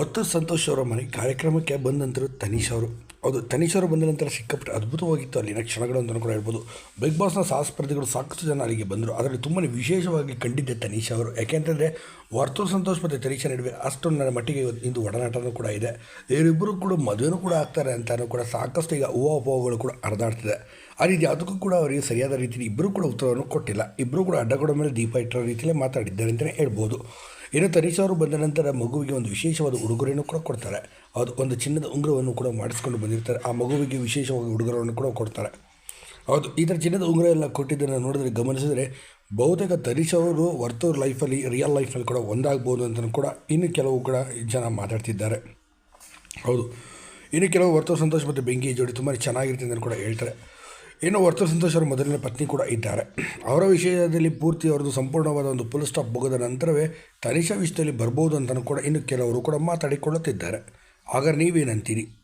ಒತ್ತು ಸಂತೋಷ್ ಅವರ ಮನೆ ಕಾರ್ಯಕ್ರಮಕ್ಕೆ ಬಂದ ನಂತರ ತನೀಶ್ ಅವರು. ಹೌದು, ತನೀಶ್ ಅವರು ಬಂದ ನಂತರ ಸಿಕ್ಕಾಪಟ್ಟೆ ಅದ್ಭುತವಾಗಿತ್ತು. ಅಲ್ಲಿನ ಕ್ಷಣಗಳು ಅಂತಲೂ ಕೂಡ ಹೇಳ್ಬೋದು. ಬಿಗ್ ಬಾಸ್ನ ಸಾಹಸ ಸ್ಪರ್ಧಿಗಳು ಸಾಕಷ್ಟು ಜನ ಅಲ್ಲಿಗೆ ಬಂದರು. ಅದರಲ್ಲಿ ತುಂಬಾ ವಿಶೇಷವಾಗಿ ಕಂಡಿದ್ದೆ ತನೀಶ್ ಅವರು. ಯಾಕೆಂತಂದರೆ ವರ್ತೂರ್ ಸಂತೋಷ್ ಮತ್ತು ತನೀಶ ನಡುವೆ ಅಷ್ಟೊಂದು ನನ್ನ ಮಟ್ಟಿಗೆ ಇಂದು ಒಡನಾಟನೂ ಕೂಡ ಇದೆ. ಇವರಿಬ್ಬರು ಕೂಡ ಮದುವೆನೂ ಕೂಡ ಆಗ್ತಾರೆ ಅಂತಲೂ ಕೂಡ ಸಾಕಷ್ಟು ಈಗ ಊಹಾಪೋಹಗಳು ಕೂಡ ಹರಿದಾಡ್ತಿದೆ. ಆ ರೀತಿ ಅದಕ್ಕೂ ಕೂಡ ಅವರಿಗೆ ಸರಿಯಾದ ರೀತಿಯಲ್ಲಿ ಇಬ್ಬರು ಕೂಡ ಉತ್ತರವನ್ನು ಕೊಟ್ಟಿಲ್ಲ. ಇಬ್ಬರು ಕೂಡ ಅಡ್ಡಗೋಡ ಮೇಲೆ ದೀಪ ಇಟ್ಟಿರೋ ರೀತಿಯಲ್ಲೇ ಮಾತಾಡಿದ್ದಾರೆ ಅಂತಲೇ ಹೇಳ್ಬೋದು. ಇನ್ನು ಅವರು ಬಂದ ನಂತರ ಮಗುವಿಗೆ ಒಂದು ವಿಶೇಷವಾದ ಉಡುಗೊರೆಯನ್ನು ಕೂಡ ಕೊಡ್ತಾರೆ. ಅದು ಒಂದು ಚಿನ್ನದ ಉಂಗುರವನ್ನು ಕೂಡ ಮಾಡಿಸ್ಕೊಂಡು ಬಂದಿರ್ತಾರೆ. ಆ ಮಗುವಿಗೆ ವಿಶೇಷವಾಗಿ ಉಡುಗೊರೆಯನ್ನು ಕೂಡ ಕೊಡ್ತಾರೆ. ಹೌದು, ಈ ಥರ ಚಿನ್ನದ ಉಂಗುರ ಎಲ್ಲ ಕೊಟ್ಟಿದ್ದನ್ನು ನೋಡಿದ್ರೆ ಗಮನಿಸಿದರೆ ಬಹುತೇಕ ಅವರು ವರ್ತೂರ್ ಲೈಫಲ್ಲಿ, ರಿಯಲ್ ಲೈಫಲ್ಲಿ ಕೂಡ ಒಂದಾಗ್ಬೋದು ಅಂತಲೂ ಕೂಡ ಇನ್ನು ಕೆಲವು ಕೂಡ ಜನ ಮಾತಾಡ್ತಿದ್ದಾರೆ. ಹೌದು, ಇನ್ನು ಕೆಲವು ವರ್ತೂರ್ ಸಂತೋಷ್ ಮತ್ತು ಬೆಂಕಿ ಜೋಡಿ ತುಂಬ ಚೆನ್ನಾಗಿರುತ್ತೆ ಅಂತ ಕೂಡ ಹೇಳ್ತಾರೆ. ಇನ್ನು ವರ್ತೂರ್ ಸಂತೋಷ್ ಅವರ ಮೊದಲನೇ ಪತ್ನಿ ಕೂಡ ಇದ್ದಾರೆ. ಅವರ ವಿಷಯದಲ್ಲಿ ಪೂರ್ತಿ ಅವರದ್ದು ಸಂಪೂರ್ಣವಾದ ಒಂದು ಫುಲ್ ಸ್ಟಾಪ್ ಮುಗಿದ ನಂತರವೇ ತನಿಷಾ ವಿಷಯದಲ್ಲಿ ಬರ್ಬೋದು ಅಂತಲೂ ಕೂಡ ಇನ್ನು ಕೆಲವರು ಕೂಡ ಮಾತಾಡಿಕೊಳ್ಳುತ್ತಿದ್ದಾರೆ. ಆಗ ನೀವೇನಂತೀರಿ?